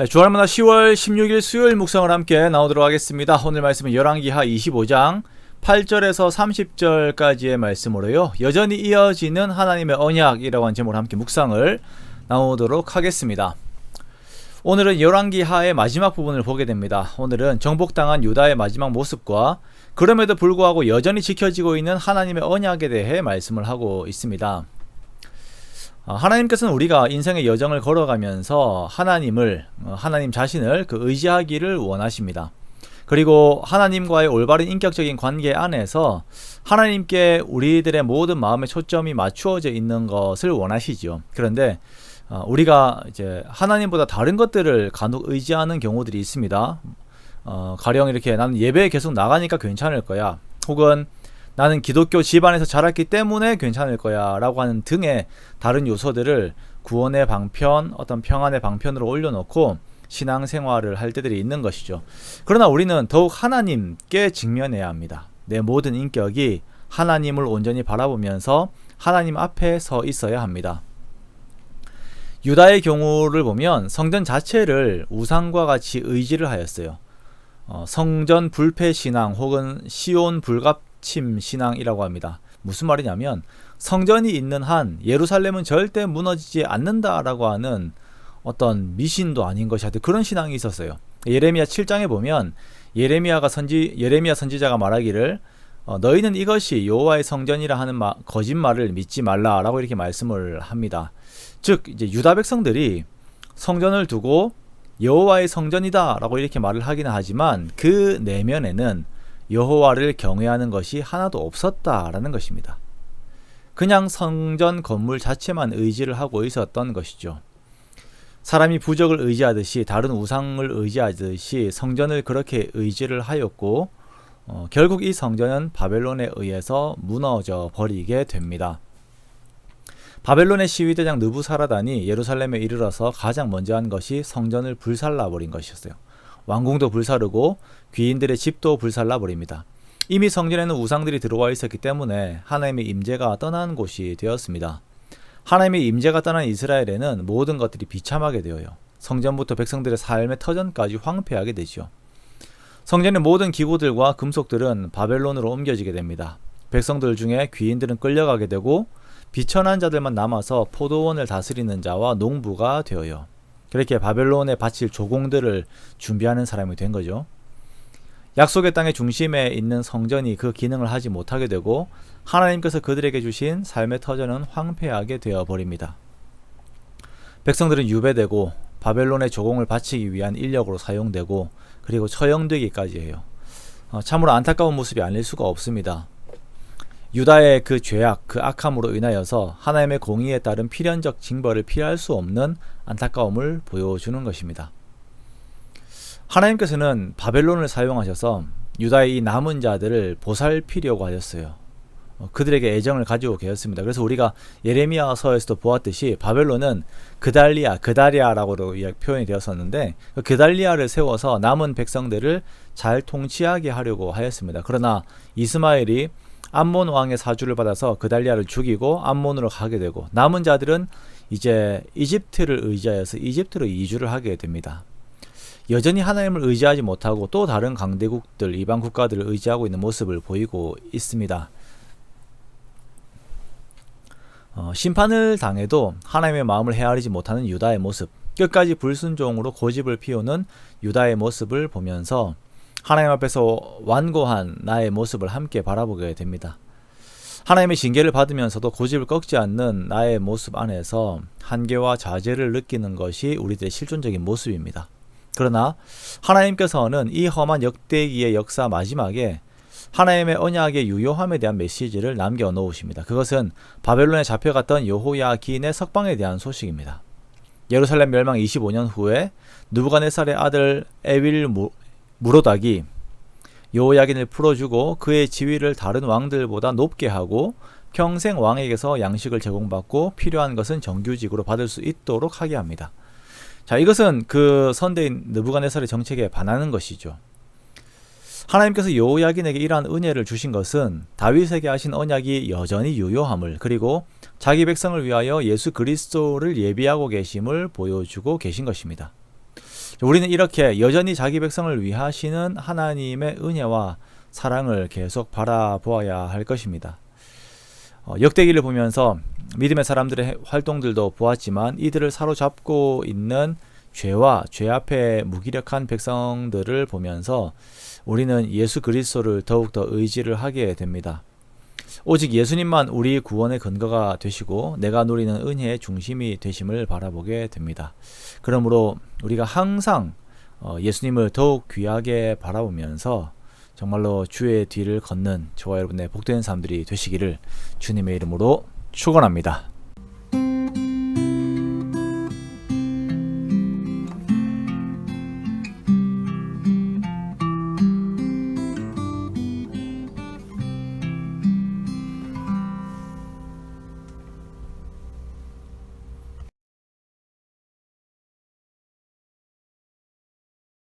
네, 주말마다 10월 16일 수요일 묵상을 함께 나오도록 하겠습니다. 오늘 말씀은 열왕기하 25장 8절에서 30절까지의 말씀으로요. 여전히 이어지는 하나님의 언약이라고 하는 제목으로 함께 묵상을 나오도록 하겠습니다. 오늘은 열왕기하의 마지막 부분을 보게 됩니다. 오늘은 정복당한 유다의 마지막 모습과 그럼에도 불구하고 여전히 지켜지고 있는 하나님의 언약에 대해 말씀을 하고 있습니다. 어, 하나님께서는 우리가 인생의 여정을 걸어가면서 하나님을 어, 하나님 자신을 그 의지하기를 원하십니다. 그리고 하나님과의 올바른 인격적인 관계 안에서 하나님께 우리들의 모든 마음의 초점이 맞추어져 있는 것을 원하시죠. 그런데 어, 우리가 이제 하나님보다 다른 것들을 간혹 의지하는 경우들이 있습니다. 어, 가령 이렇게 나는 예배에 계속 나가니까 괜찮을 거야. 혹은 나는 기독교 집안에서 자랐기 때문에 괜찮을 거야 라고 하는 등의 다른 요소들을 구원의 방편, 어떤 평안의 방편으로 올려놓고 신앙생활을 할 때들이 있는 것이죠. 그러나 우리는 더욱 하나님께 직면해야 합니다. 내 모든 인격이 하나님을 온전히 바라보면서 하나님 앞에 서 있어야 합니다. 유다의 경우를 보면 성전 자체를 우상과 같이 의지를 하였어요. 어, 성전 불패 신앙 혹은 시온 불갑 침 신앙이라고 합니다. 무슨 말이냐면 성전이 있는 한 예루살렘은 절대 무너지지 않는다라고 하는 어떤 미신도 아닌 것이 하여튼 그런 신앙이 있었어요. 예레미야 7장에 보면 예레미야가 선지 예레미야 선지자가 말하기를 어, 너희는 이것이 여호와의 성전이라 하는 마, 거짓말을 믿지 말라라고 이렇게 말씀을 합니다. 즉 이제 유다 백성들이 성전을 두고 여호와의 성전이다라고 이렇게 말을 하기는 하지만 그 내면에는 여호와를 경외하는 것이 하나도 없었다라는 것입니다. 그냥 성전 건물 자체만 의지를 하고 있었던 것이죠. 사람이 부적을 의지하듯이 다른 우상을 의지하듯이 성전을 그렇게 의지를 하였고 어, 결국 이 성전은 바벨론에 의해서 무너져 버리게 됩니다. 바벨론의 시위대장 느부사라단이 예루살렘에 이르러서 가장 먼저 한 것이 성전을 불살라 버린 것이었어요. 왕궁도 불사르고 귀인들의 집도 불살라 버립니다. 이미 성전에는 우상들이 들어와 있었기 때문에 하나님의 임재가 떠난 곳이 되었습니다. 하나님의 임재가 떠난 이스라엘에는 모든 것들이 비참하게 되어요. 성전부터 백성들의 삶의 터전까지 황폐하게 되죠. 성전의 모든 기구들과 금속들은 바벨론으로 옮겨지게 됩니다. 백성들 중에 귀인들은 끌려가게 되고 비천한 자들만 남아서 포도원을 다스리는 자와 농부가 되어요. 그렇게 바벨론에 바칠 조공들을 준비하는 사람이 된 거죠. 약속의 땅의 중심에 있는 성전이 그 기능을 하지 못하게 되고 하나님께서 그들에게 주신 삶의 터전은 황폐하게 되어 버립니다. 백성들은 유배되고 바벨론의 조공을 바치기 위한 인력으로 사용되고 그리고 처형되기까지 해요. 어, 참으로 안타까운 모습이 아닐 수가 없습니다. 유다의 그 죄악, 그 악함으로 인하여서 하나님의 공의에 따른 필연적 징벌을 피할 수 없는 안타까움을 보여주는 것입니다. 하나님께서는 바벨론을 사용하셔서 유다의 이 남은 자들을 보살피려고 하셨어요. 어, 그들에게 애정을 가지고 계셨습니다. 그래서 우리가 예레미야서에서도 보았듯이 바벨론은 그달리아, 그다리아라고도 표현이 되었었는데 그 그달리아를 세워서 남은 백성들을 잘 통치하게 하려고 하였습니다. 그러나 이스마엘이 암몬 왕의 사주를 받아서 그달리아를 죽이고 암몬으로 가게 되고 남은 자들은 이제 이집트를 의지하여서 이집트로 이주를 하게 됩니다. 여전히 하나님을 의지하지 못하고 또 다른 강대국들, 이방 국가들을 의지하고 있는 모습을 보이고 있습니다. 어, 심판을 당해도 하나님의 마음을 헤아리지 못하는 유다의 모습, 끝까지 불순종으로 고집을 피우는 유다의 모습을 보면서 하나님 앞에서 완고한 나의 모습을 함께 바라보게 됩니다. 하나님의 징계를 받으면서도 고집을 꺾지 않는 나의 모습 안에서 한계와 자제를 느끼는 것이 우리들의 실존적인 모습입니다. 그러나 하나님께서는 이 험한 역대기의 역사 마지막에 하나님의 언약의 유효함에 대한 메시지를 남겨 놓으십니다. 그것은 바벨론에 잡혀갔던 여호야긴의 석방에 대한 소식입니다. 예루살렘 멸망 25년 후에 누부갓네살의 아들 에윌 무로닥이 여호야긴을 풀어주고 그의 지위를 다른 왕들보다 높게 하고 평생 왕에게서 양식을 제공받고 필요한 것은 정규직으로 받을 수 있도록 하게 합니다. 자, 이것은 그 선대인 느부갓네살의 정책에 반하는 것이죠. 하나님께서 여호야긴에게 이러한 은혜를 주신 것은 다윗에게 하신 언약이 여전히 유효함을 그리고 자기 백성을 위하여 예수 그리스도를 예비하고 계심을 보여주고 계신 것입니다. 우리는 이렇게 여전히 자기 백성을 위하시는 하나님의 은혜와 사랑을 계속 바라보아야 할 것입니다. 어, 역대기를 보면서 믿음의 사람들의 활동들도 보았지만 이들을 사로잡고 있는 죄와 죄 앞에 무기력한 백성들을 보면서 우리는 예수 그리스도를 더욱더 의지를 하게 됩니다. 오직 예수님만 우리 구원의 근거가 되시고 내가 누리는 은혜의 중심이 되심을 바라보게 됩니다. 그러므로 우리가 항상 어, 예수님을 더욱 귀하게 바라보면서 정말로 주의 뒤를 걷는 저와 여러분의 복된 사람들이 되시기를 주님의 이름으로 축원합니다.